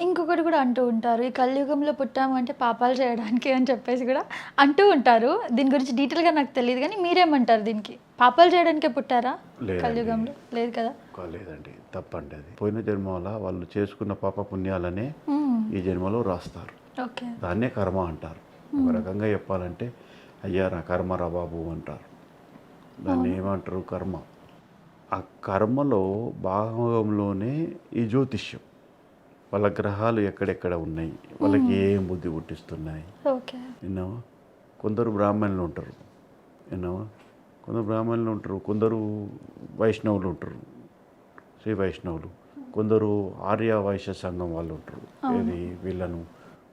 ఇంకొకటి కూడా అంటూ ఉంటారు ఈ కలియుగంలో పుట్టాము అంటే పాపాలు చేయడానికి అని చెప్పేసి కూడా అంటూ ఉంటారు. దీని గురించి డీటెయిల్గా నాకు తెలియదు కానీ మీరేమంటారు దీనికి? పాపాలు చేయడానికే పుట్టారా. కలియుగంలో? లేదు కదా? లేదండి. తప్పండి అది. పోయిన జన్మల వాళ్ళు చేసుకున్న పాప పుణ్యాలనే. ఈ జన్మలో రాస్తారు. ఓకే. దాన్నే కర్మ అంటారు. ఒక రకంగా చెప్పాలంటే అయ్యా నా కర్మ రా బాబు అంటారు. దాన్ని ఏమంటారు? కర్మ. ఆ కర్మలో భాగంలోనే ఈ జ్యోతిష్యం. వాళ్ళ గ్రహాలు ఎక్కడెక్కడ ఉన్నాయి? వాళ్ళకి ఏం బుద్ధి పుట్టిస్తున్నాయి? విన్నావా? కొందరు బ్రాహ్మణులు ఉంటారు. విన్నావా? కొందరు బ్రాహ్మణులు ఉంటారు. కొందరు వైష్ణవులు ఉంటారు. శ్రీ వైష్ణవులు. కొందరు ఆర్య వైశ్య సంఘం వాళ్ళు ఉంటారు. ఇది వీళ్ళను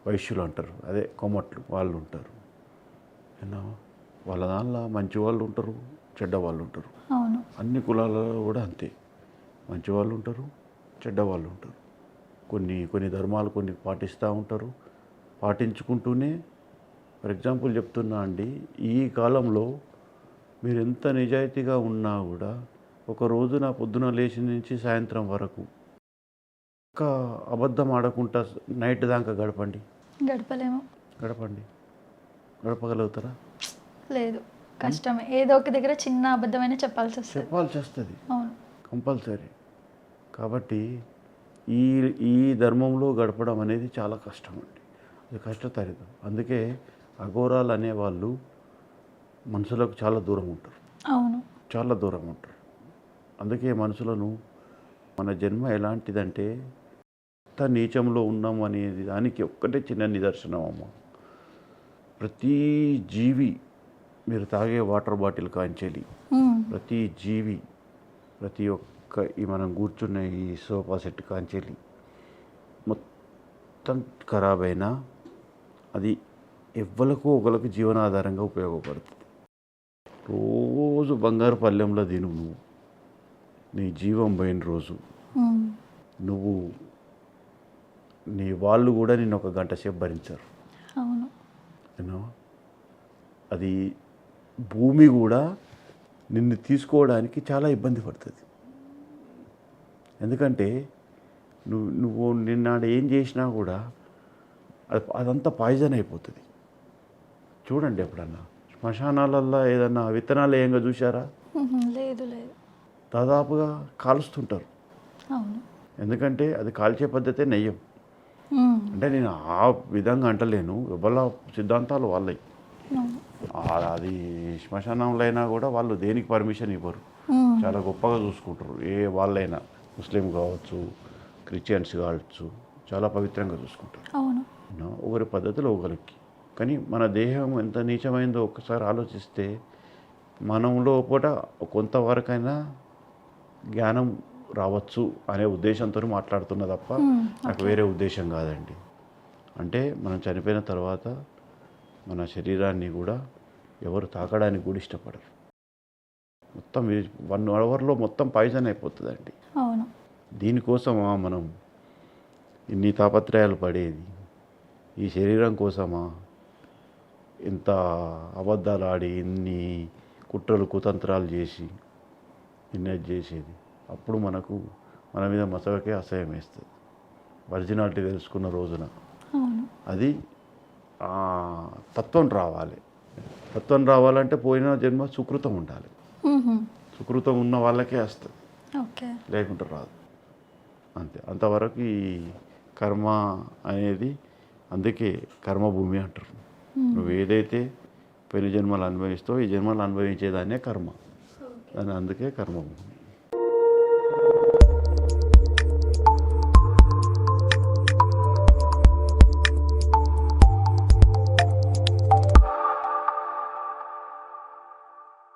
వైశ్యులు అంటారు. అదే కొమ్మట్లు వాళ్ళు ఉంటారు. విన్నావా? వాళ్ళ దానిలో మంచి వాళ్ళు ఉంటారు చెడ్డ వాళ్ళు ఉంటారు. అన్ని కులాలలో కూడా అంతే. మంచి వాళ్ళు ఉంటారు చెడ్డ వాళ్ళు ఉంటారు. కొన్ని కొన్ని ధర్మాలు కొన్ని పాటిస్తూ ఉంటారు. పాటించుకుంటూనే ఫర్ ఎగ్జాంపుల్ చెప్తున్నా అండి ఈ కాలంలో మీరు ఎంత నిజాయితీగా ఉన్నా కూడా ఒక రోజున పొద్దున లేచి నుంచి సాయంత్రం వరకు ఒక అబద్ధం ఆడకుండా నైట్ దాకా గడపండి. గడపలేము. గడపండి. గడపగలుగుతారా? లేదు. కష్టమే. ఏదో ఒక దగ్గర చిన్న అబద్ధమైన చెప్పాల్సి వస్తుంది చెప్పాల్సి వస్తుంది అవును. కంపల్సరీ. కాబట్టి ఈ ఈ ధర్మంలో గడపడం అనేది చాలా కష్టం అండి అది కష్టతరితం అందుకే అఘోరాలు అనేవాళ్ళు మనుషులకు చాలా దూరం ఉంటారు అవును. చాలా దూరం ఉంటారు అందుకే మనుషులను మన జన్మ ఎలాంటిదంటే ఎంత నీచంలో ఉన్నాం అనేది దానికి ఒక్కటే చిన్న నిదర్శనం అమ్మ. ప్రతి జీవి మీరు తాగే వాటర్ బాటిల్ కాంచెలి. ప్రతి జీవి ప్రతి ఒక్క ఈ మనం కూర్చున్న ఈ సోఫా సెట్ కాంచెలి మొత్తం ఖరాబ్ అయినా అది ఎవ్వలకు ఒకరికి జీవనాధారంగా ఉపయోగపడుతుంది. రోజు బంగారు పల్లెంలో తిను నువ్వు. నీ జీవం పోయిన రోజు. నువ్వు నీ వాళ్ళు కూడా నిన్ను ఒక గంట సేపు భరించారు. అవును. అది భూమి కూడా నిన్ను తీసుకోవడానికి చాలా ఇబ్బంది పడుతుంది. ఎందుకంటే నువ్వు నువ్వు నిన్నాడు ఏం చేసినా కూడా అది అదంతా పాయిజన్ అయిపోతుంది. చూడండి ఎప్పుడన్నా శ్మశానాలల్లో ఏదన్నా విత్తనాలు ఏంగా చూసారా. లేదు లేదు. దాదాపుగా కాలుస్తుంటారు. అవును. ఎందుకంటే అది కాల్చే పద్ధతే నెయ్యం. అంటే నేను ఆ విధంగా అంటలేను ఎవరి సిద్ధాంతాలు వాళ్ళవి అది శ్మశానంలో అయినా కూడా వాళ్ళు దేనికి పర్మిషన్ ఇవ్వరు. చాలా గొప్పగా చూసుకుంటారు ఏ వాళ్ళైనా. ముస్లిం కావచ్చు క్రిస్టియన్స్ కావచ్చు చాలా పవిత్రంగా చూసుకుంటారు. అవును. ఒకరి పద్ధతిలో ఒకరికి. కానీ మన దేహం ఎంత నీచమైందో ఒక్కసారి ఆలోచిస్తే మనంలో పూట కొంతవరకైనా జ్ఞానం రావచ్చు అనే ఉద్దేశంతో మాట్లాడుతున్న తప్ప. నాకు వేరే ఉద్దేశం కాదండి. అంటే మనం చనిపోయిన తర్వాత మన శరీరాన్ని కూడా ఎవరు తాకడానికి కూడా ఇష్టపడరు. మొత్తం వన్ అవర్లో మొత్తం పాయిజన్ అయిపోతుందండి. దీనికోసమా మనం ఇన్ని తాపత్రయాలు పడేది. ఈ శరీరం కోసమా? ఇంత అబద్ధాలు ఆడి ఇన్ని కుట్రలు కుతంత్రాలు చేసి ఇన్నది చేసేది. అప్పుడు మనకు మన మీద మసకకే అసహ్యం వేస్తుంది. ఒరిజినాలిటీ తెలుసుకున్న రోజున. అది తత్వం రావాలి. తత్వం రావాలంటే పోయిన జన్మ సుకృతం ఉండాలి. సుకృతం ఉన్న వాళ్ళకే వస్తుంది. లేకుంటే రాదు. అంతే. అంతవరకు ఈ కర్మ అనేది అందుకే కర్మభూమి అంటారు. నువ్వు ఏదైతే పోయిన జన్మలు అనుభవిస్తావో ఈ జన్మలు అనుభవించేదాన్నే కర్మ. దాన్ని అందుకే కర్మభూమి.